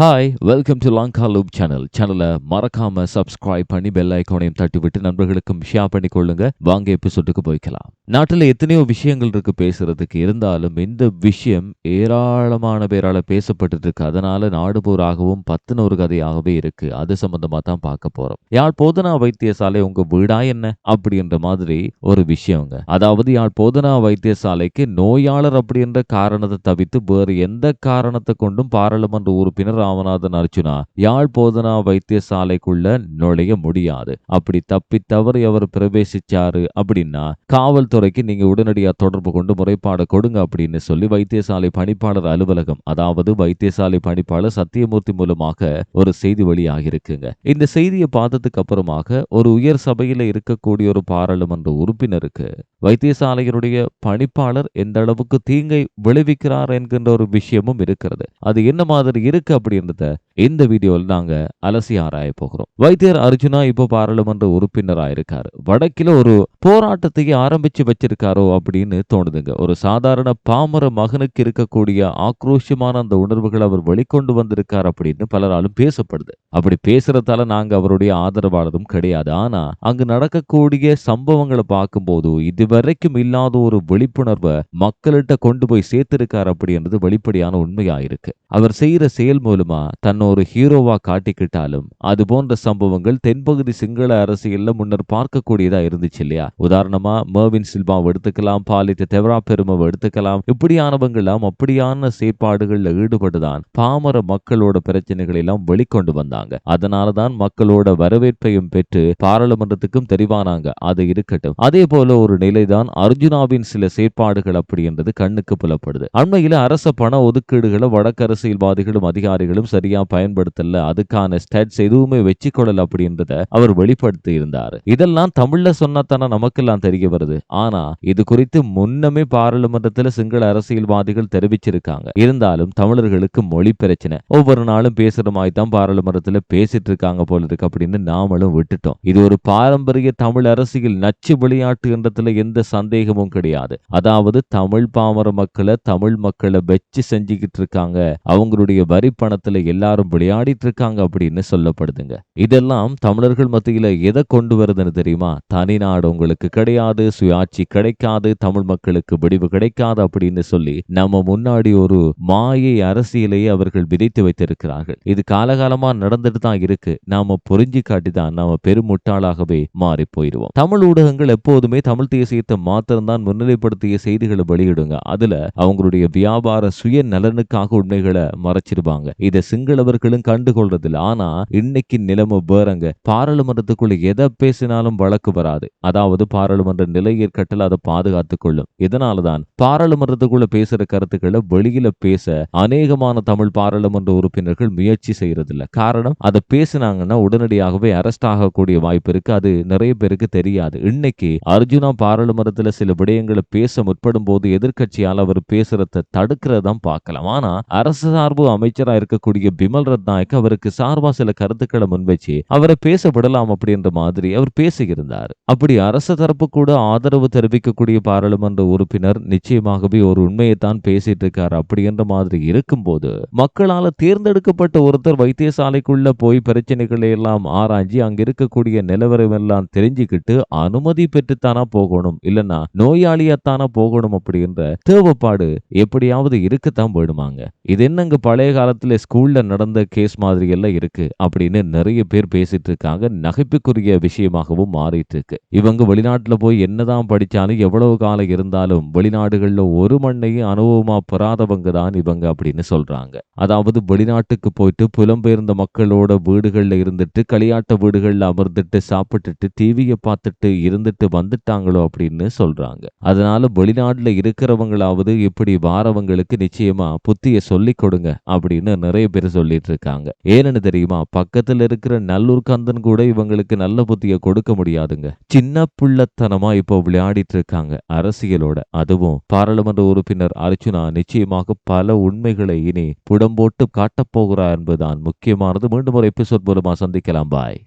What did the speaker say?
Hi welcome to Lanka loop channel சேனலை மறக்காம subscribe பண்ணி பெல் ஐக்கானையும் தட்டி விட்டு நண்பர்களுக்கும் ஷேர் பண்ணி கொள்ளுங்க. வாங்க எபிசோட்டுக்கு போய்க்கலாம். நாட்டில் எத்தனையோ விஷயங்கள் இருக்கு பேசுறதுக்கு. இருந்தாலும் இந்த விஷயம் ஏராளமான பேரால பேசப்பட்டு இருக்கு அதனால நாடு போராகவும் பத்தின ஒரு கதையாகவே இருக்கு. அது சம்பந்தமா தான் பார்க்க போறோம். யாழ் போதனா வைத்தியசாலை உங்க வீடா என்ன? அப்படின்ற மாதிரி ஒரு விஷயங்க. அதாவது யாழ் போதனா வைத்தியசாலைக்கு நோயாளர் அப்படின்ற காரணத்தை தவிர்த்து வேறு எந்த காரணத்தை கொண்டும் பாராளுமன்ற உறுப்பினர் ராமநாதன் அர்ஜுனா யாழ் போதனா வைத்தியசாலைக்குள்ள நுழைய முடியாது. அப்படி தப்பி தவறி அவர் பிரவேசிச்சாரு அப்படின்னா காவல்துறைக்கு நீங்க உடனடியா தொடர்பு கொண்டு முறைப்பாடு கொடுங்க அப்படின்னு சொல்லி வைத்தியசாலை பணிப்பாளர் அலுவலகம் அதாவது வைத்தியசாலை பணிப்பாளர் சத்தியமூர்த்தி மூலமாக ஒரு செய்தி வெளியாகி இருக்குங்க இந்த செய்தியை பார்த்ததுக்கு அப்புறமாக ஒரு உயர் சபையில இருக்கக்கூடிய ஒரு பாராளுமன்ற உறுப்பினருக்கு வைத்தியசாலையினுடைய பணிப்பாளர் எந்த அளவுக்கு தீங்கை விளைவிக்கிறார் என்கின்ற ஒரு விஷயமும் இருக்கிறது. அது என்ன மாதிரி இருக்கு அப்படி அப்படின்றத இந்த வீடியோவில் நாங்க அலசி ஆராய போகிறோம். வைத்தியர் அர்ஜுனா இப்போ பாராளுமன்ற உறுப்பினராக இருக்காரு வடக்கில ஒரு போராட்டத்தையே ஆரம்பிச்சு வச்சிருக்காரோ அப்படின்னு தோணுதுங்க. ஒரு சாதாரண பாமர மகனுக்கு இருக்கக்கூடிய ஆக்ரோஷமான அந்த உணர்வுகள் அவர் வெளிக்கொண்டு வந்திருக்கார் அப்படின்னு பலராலும் பேசப்படுது. அப்படி பேசுறதால நாங்க அவருடைய ஆதரவாளரும் கிடையாது. ஆனா அங்கு நடக்கக்கூடிய சம்பவங்களை பார்க்கும்போது இதுவரைக்கும் இல்லாத ஒரு விழிப்புணர்வை மக்கள்கிட்ட கொண்டு போய் சேர்த்திருக்கார் அப்படின்றது வெளிப்படையான உண்மையா இருக்கு அவர் செய்யற செயல் மூலமா தன்னை ஒரு ஹீரோவாக காட்டிக்கிட்டாலும் அது போன்ற சம்பவங்கள் தென்பகுதி சிங்கள அரசியலில் முன்னர் பார்க்கக்கூடியதா இருந்துச்சு இல்லையா? உதாரணமா மர்வின் சில்பாவை எடுத்துக்கலாம் பாலித்த தெவரா பெருமவை எடுத்துக்கலாம். இப்படியானவங்களாம் அப்படியான செயற்பாடுகளில் ஈடுபட்டுதான் பாமர மக்களோட பிரச்சனைகளை எல்லாம் வெளிக்கொண்டு வந்தாங்க. அதனாலதான் மக்களோட வரவேற்பையும் பெற்று பாராளுமன்றத்துக்கும் தெரிவானாங்க. அது இருக்கட்டும். அதே போல ஒரு நிலைதான் அர்ஜுனாவின் சில செயற்பாடுகள் அப்படின்றது கண்ணுக்கு புலப்படுது. அண்மையில அரச பண ஒதுக்கீடுகளை வடக்கு அரசியல்வாதிகளும் அதிகாரிகளும் சரியா பயன்படுத்தல அதுக்கான ஸ்டட்ஸ் எதுவுமே வச்சுக்கொள்ளல அப்படின்றத அவர் வெளிப்படுத்தி இருந்தார் இதெல்லாம் தமிழ்ல சொன்னத்தான நமக்கெல்லாம் தெரிய வருது. ஆனா இது குறித்து முன்னமே பாராளுமன்றத்துல சிங்கள அரசியல்வாதிகள் தெரிவிச்சிருக்காங்க. இருந்தாலும் தமிழர்களுக்கு மொழி பிரச்சனை. ஒவ்வொரு நாளும் பேசுற மாதிரி தான் பாராளுமன்றத்துல பேசிட்டு இருக்காங்க போல இருக்கு அப்படின்னு நாமளும் விட்டுட்டோம். இது ஒரு பாரம்பரிய தமிழ் அரசியல் நச்சு விளையாட்டு என்றதுல எந்த சந்தேகமும் கிடையாது. அதாவது தமிழ் பாமர மக்களை தமிழ் மக்களை வச்சு செஞ்சுக்கிட்டு இருக்காங்க. அவங்களுடைய வரி பணத்துல எல்லாரும் விளையாடிட்டு இருக்காங்க அப்படின்னு சொல்லப்படுதுங்க. இதெல்லாம் தமிழர்கள் மத்தியில எதை கொண்டு வருதுன்னு தெரியுமா? தனி நாடு உங்களுக்கு கிடையாது சுயாட்சி கிடைக்காது தமிழ் மக்களுக்கு விடிவு கிடைக்காது அப்படின்னு சொல்லி நம்ம முன்னாடி ஒரு மாயை அரசியலையே அவர்கள் விதைத்து வைத்திருக்கிறார்கள். இது காலகாலமா நடந்துட்டு தான் இருக்கு. நாம புரிஞ்சு காட்டிதான் நாம பெருமுட்டாளாகவே மாறி போயிடுவோம் தமிழ் ஊடகங்கள் எப்போதுமே தமிழ் தேசியத்தை மாத்திரம்தான் முன்னிலைப்படுத்திய செய்திகளை வெளியிடுங்க. அதுல அவங்களுடைய வியாபார சுய நலனுக்காக உண்மைகளை மறைச்சிருவாங்க இதை சிங்கள சிங்களவர்களும் கண்டுகொள்றதில்ல. ஆனா இன்னைக்கு நிலைமை வேறங்க. பாராளுமன்றத்துக்குள்ள எதை பேசினாலும் வழக்கு வராது. அதாவது பாராளுமன்ற நிலை ஏற்கட்டில் அதை பாதுகாத்துக் கொள்ளும். இதனாலதான் பாராளுமன்றத்துக்குள்ள பேசுற கருத்துக்களை வெளியில பேச அநேகமான தமிழ் பாராளுமன்ற உறுப்பினர்கள் முயற்சி செய்யறதில்ல. காரணம் அதை பேசினாங்கன்னா உடனடியாகவே அரெஸ்ட் ஆகக்கூடிய வாய்ப்பு இருக்கு. அது நிறைய பேருக்கு தெரியாது. இன்னைக்கு அர்ஜுனா பாராளுமன்றத்துல சில விடயங்களை பேச முற்படும் போது எதிர்கட்சியால் அவர் பேசுறத தடுக்கிறதான் பார்க்கலாம். ஆனா அரசு சார்பு அமைச்சரா இருக்கக்கூடிய பிம கமல் ரத்நாயக் அவருக்கு சார்பா சில கருத்துக்களை முன்வச்சு அவரை பேச விடலாம் அப்படின்ற மாதிரி அவர் பேசியிருந்தார். அப்படி அரசு தரப்பு கூட ஆதரவு தெரிவிக்கக்கூடிய பாராளுமன்ற உறுப்பினர் நிச்சயமாகவே ஒரு உண்மையை தான் பேசிட்டு இருக்கார் அப்படின்ற மாதிரி இருக்கும்போது மக்களால தேர்ந்தெடுக்கப்பட்ட ஒருத்தர் வைத்தியசாலைக்குள்ள போய் பிரச்சனைகளை எல்லாம் ஆராய்ஞ்சி அங்க இருக்கக்கூடிய நிலவரம் எல்லாம் தெரிஞ்சுக்கிட்டு அனுமதி பெற்றுத்தானா போகணும் இல்லைன்னா நோயாளியாத்தானா போகணும் அப்படின்ற தேவைப்பாடு எப்படியாவது இருக்கத்தான் போயிடுமாங்க. இது என்னங்க பழைய காலத்துல ஸ்கூல்ல நடந்த கேஸ் மாதிரி எல்லாம் இருக்கு அப்படின்னு நிறைய பேர் பேசிட்டு இருக்காங்க. நகைப்புக்குரிய விஷயமாகவும் மாறிட்டு இருக்கு. இவங்க வெளிநாட்டுல போய் என்னதான் படிச்சாலும் எவ்வளவு காலம் இருந்தாலும் வெளிநாடுகள்ல ஒரு மண்ணையும் அனுபவமா பெறாதவங்க தான் இவங்க அப்படின்னு சொல்றாங்க. அதாவது வெளிநாட்டுக்கு போயிட்டு புலம்பெயர்ந்த மக்களோட வீடுகள்ல இருந்துட்டு களியாட்ட வீடுகள்ல அமர்ந்துட்டு சாப்பிட்டுட்டு டிவியை பார்த்துட்டு இருந்துட்டு வந்துட்டாங்களோ அப்படின்னு சொல்றாங்க. அதனால வெளிநாட்டுல இருக்கிறவங்களாவது இப்படி வாரவங்களுக்கு நிச்சயமா புத்திய சொல்லி கொடுங்க அப்படின்னு நிறைய பேர் சொல்லி சொல்லிட்டு இருக்காங்க ஏன்னு தெரியுமா? பக்கத்துல இருக்கிற நல்லூர் கந்தன் கூட இவங்களுக்கு நல்ல புத்திய கொடுக்க முடியாதுங்க. சின்ன புள்ளத்தனமா இப்போ விளையாடிட்டு இருக்காங்க அரசியலோட. அதுவும் பாராளுமன்ற உறுப்பினர் அர்ச்சுனா நிச்சயமாக பல உண்மைகளை இனி புடம்போட்டு காட்டப் போகிறார் என்பதுதான். முக்கியமானது. மீண்டும் ஒரு எபிசோட் மூலமா சந்திக்கலாம். பாய்.